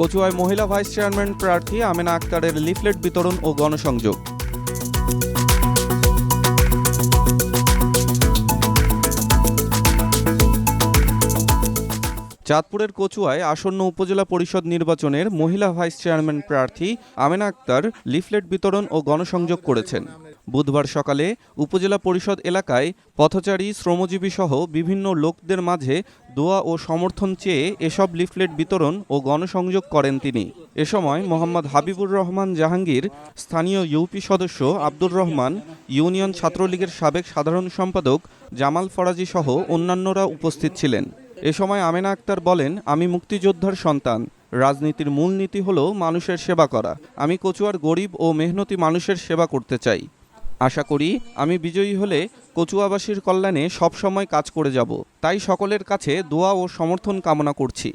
কচুয়ায় মহিলা vice chairman প্রার্থী আমেনা আক্তারের লিফলেট বিতরণ ও গণসংযোগ। চাঁদপুরের কচুয়ায় আসন্ন উপজেলা পরিষদ নির্বাচনের মহিলা ভাইস চেয়ারম্যান প্রার্থী আমেনা আক্তার লিফলেট বিতরণ ও গণসংযোগ করেছেন। বুধবার সকালে উপজেলা পরিষদ এলাকায় পথচারী, শ্রমজীবী সহ বিভিন্ন লোকদের মাঝে দোয়া ও সমর্থন চেয়ে এসব লিফলেট বিতরণ ও গণসংযোগ করেন তিনি। এ সময় মোহাম্মদ হাবিবুর রহমান জাহাঙ্গীর, স্থানীয় ইউপি সদস্য আব্দুর রহমান, ইউনিয়ন ছাত্রলীগের সাবেক সাধারণ সম্পাদক জামাল ফরাজি সহ অন্যান্যরা উপস্থিত ছিলেন। এ সময় আমেনা আক্তার বলেন, আমি মুক্তিযোদ্ধার সন্তান। রাজনীতির মূলনীতি হলো মানুষের সেবা করা। আমি কচুয়ার গরিব ও মেহনতি মানুষের সেবা করতে চাই। আশা করি আমি বিজয়ী হলে কচুয়াবাসীর কল্যাণে সব সময় কাজ করে যাব। তাই সকলের কাছে দোয়া ও সমর্থন কামনা করছি।